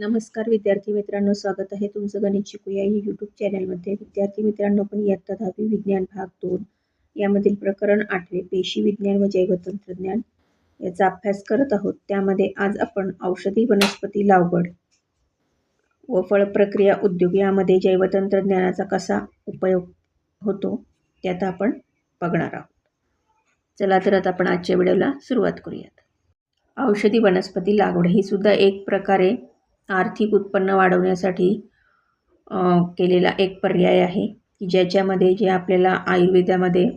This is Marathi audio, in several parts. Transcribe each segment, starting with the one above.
नमस्कार विद्यार्थी मित्रांनो स्वागत आहे तुमचं गणित शिकूया या यूट्यूब चॅनलमध्ये विद्यार्थी मित्रांनो पण इयत्ता दहावी विज्ञान भाग दोन यामधील प्रकरण आठवे पेशी विज्ञान व जैवतंत्रज्ञान याचा अभ्यास करत आहोत. त्यामध्ये आज आपण औषधी वनस्पती लागवड व फळ प्रक्रिया उद्योग यामध्ये जैवतंत्रज्ञानाचा कसा उपयोग होतो त्यात आपण बघणार आहोत. चला तर आता आपण आजच्या व्हिडिओला सुरुवात करूयात. औषधी वनस्पती लागवड ही सुद्धा एक प्रकारे आर्थिक उत्पन्न वाढवण्यासाठी केलेला एक पर्याय आहे की ज्याच्यामध्ये जे आपल्याला आयुर्वेदामध्ये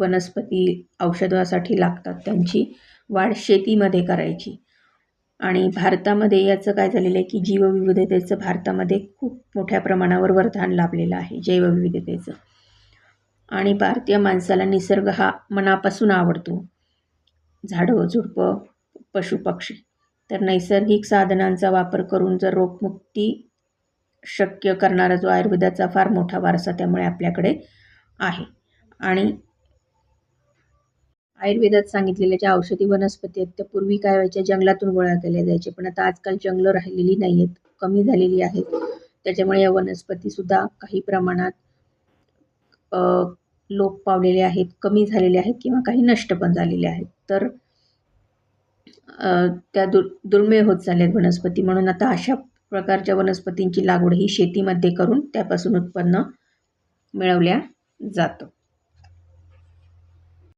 वनस्पती औषधासाठी लागतात त्यांची वाढ शेतीमध्ये करायची. आणि भारतामध्ये याचं काय झालेलं आहे की जीवविविधतेचं भारतामध्ये खूप मोठ्या प्रमाणावर वरदान लाभलेलं आहे जैवविविधतेचं. आणि भारतीय माणसाला निसर्ग हा मनापासून आवडतो. झाडं झुडपं पशुपक्षी. तर नैसर्गिक साधनांचा वापर करून जर रोगमुक्ती शक्य करणारा जो आयुर्वेदाचा फार मोठा वारसा त्यामुळे आपल्याकडे आहे. आणि आयुर्वेदात सांगितलेल्या ज्या औषधी वनस्पती आहेत त्या पूर्वी काय व्हायच्या? जंगलातून गोळा केल्या जायचे पण आता आजकाल जंगलं राहिलेली नाही आहेत कमी झालेली आहेत. त्याच्यामुळे या वनस्पतीसुद्धा काही प्रमाणात लोप पावलेले आहेत कमी झालेले आहेत किंवा काही नष्ट पण झालेले आहेत. तर त्या दुर् दुर्मिळ होत चालल्यात वनस्पती. म्हणून आता अशा प्रकारच्या वनस्पतींची लागवड ही शेतीमध्ये करून त्यापासून उत्पन्न मिळवल्या जातं.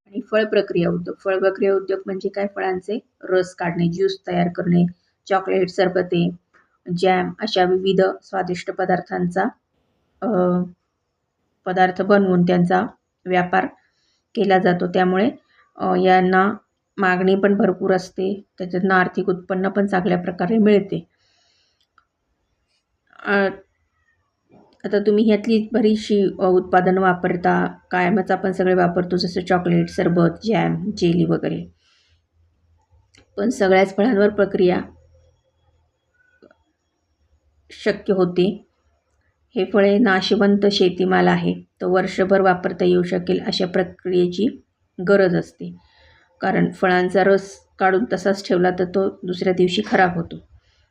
आणि फळ प्रक्रिया उद्योग. फळ प्रक्रिया उद्योग म्हणजे काय? फळांचे रस काढणे ज्यूस तयार करणे चॉकलेट सरबते जॅम अशा विविध स्वादिष्ट पदार्थांचा पदार्थ बनवून त्यांचा व्यापार केला जातो. त्यामुळे यांना मागणी पण भरपूर असते. त्याच्यातनं आर्थिक उत्पन्न पण चांगल्या प्रकारे मिळते. आता तुम्ही ह्यातली बरीचशी उत्पादनं वापरता कायमच आपण सगळे वापरतो जसं चॉकलेट सरबत जॅम जेली वगैरे. पण सगळ्याच फळांवर प्रक्रिया शक्य होते. हे फळे नाशवंत शेतीमाल आहे. तो वर्षभर वापरता येऊ शकेल अशा प्रक्रियेची गरज असते. कारण फळांचा रस काढून तसाच ठेवला तर तो दुसऱ्या दिवशी खराब होतो.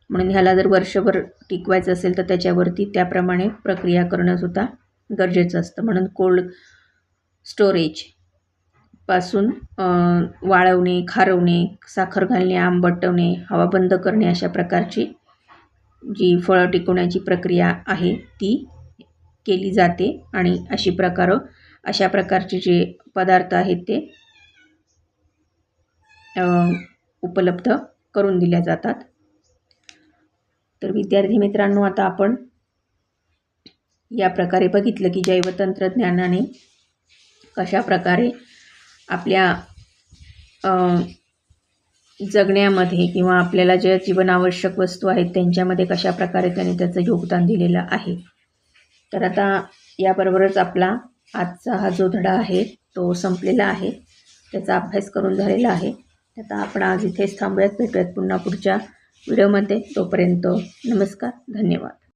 म्हणून ह्याला जर वर्षभर टिकवायचं असेल तर त्याच्यावरती त्याप्रमाणे प्रक्रिया करणंसुद्धा गरजेचं असतं. म्हणून कोल्ड स्टोरेजपासून वाळवणे खारवणे साखर घालणे आंबटवणे हवा बंद करणे अशा प्रकारची जी फळं टिकवण्याची प्रक्रिया आहे ती केली जाते. आणि अशी प्रकार अशा प्रकारचे जे पदार्थ आहेत ते उपलब्ध करून दिल्या जातात. तर विद्यार्थी मित्रांनो आता आपण या प्रकारे बघितलं की जैवतंत्रज्ञानाने कशा प्रकारे आपल्या जगण्यामध्ये किंवा आपल्याला ज्या जीवनावश्यक वस्तू आहेत त्यांच्यामध्ये कशा प्रकारे त्याने त्याचं योगदान दिलेलं आहे. तर आता याबरोबरच आपला आजचा हा जो धडा आहे तो संपलेला आहे. त्याचा अभ्यास करून झालेला आहे. आता आपण आज इथेच थांबूयात. भेटूयात पुन्हा पुढच्या व्हिडिओमध्ये. तोपर्यंत नमस्कार धन्यवाद.